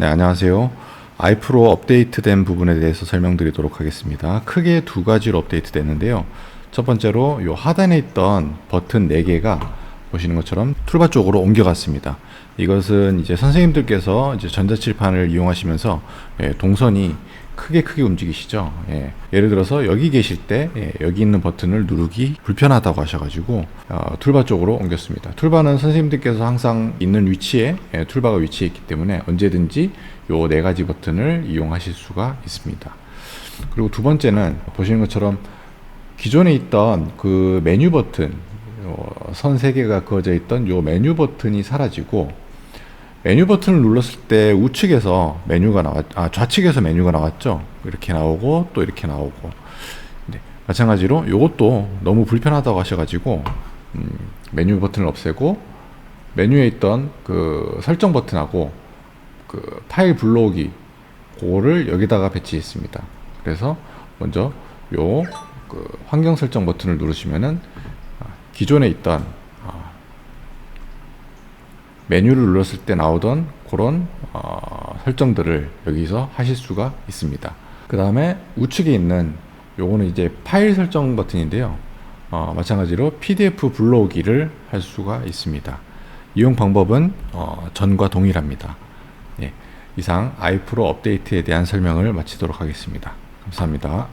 네, 안녕하세요. 아이프로 업데이트된 부분에 대해서 설명드리도록 하겠습니다. 크게 두 가지로 업데이트 됐는데요. 첫 번째로 요 하단에 있던 버튼 4개가 보시는 것처럼 툴바 쪽으로 옮겨갔습니다. 이것은 이제 선생님들께서 이제 전자칠판을 이용하시면서 예, 동선이 크게 크게 움직이시죠. 예. 예를 들어서 여기 계실 때 예, 여기 있는 버튼을 누르기 불편하다고 하셔가지고 어, 툴바 쪽으로 옮겼습니다. 툴바는 선생님들께서 항상 있는 위치에 예, 툴바가 위치해 있기 때문에 언제든지 요 네 가지 버튼을 이용하실 수가 있습니다. 그리고 두 번째는 보시는 것처럼 기존에 있던 그 메뉴 버튼 어, 선세 개가 그어져 있던 요 메뉴 버튼이 사라지고 메뉴 버튼을 눌렀을 때 우측에서 메뉴가 나왔, 아, 좌측에서 메뉴가 나왔죠. 이렇게 나오고 또 이렇게 나오고. 네, 마찬가지로 이것도 너무 불편하다고 하셔가지고 음, 메뉴 버튼을 없애고 메뉴에 있던 그 설정 버튼하고 그 파일 불러오기 그거를 여기다가 배치했습니다. 그래서 먼저 요 그 환경 설정 버튼을 누르시면은 아, 기존에 있던 아, 메뉴를 눌렀을 때 나오던 그런 어, 설정들을 여기서 하실 수가 있습니다. 그 다음에 우측에 있는 요거는 이제 파일 설정 버튼인데요. 어, 마찬가지로 PDF 불러오기를 할 수가 있습니다. 이용 방법은 어, 전과 동일합니다. 예, 이상 아이프로 업데이트에 대한 설명을 마치도록 하겠습니다. 감사합니다.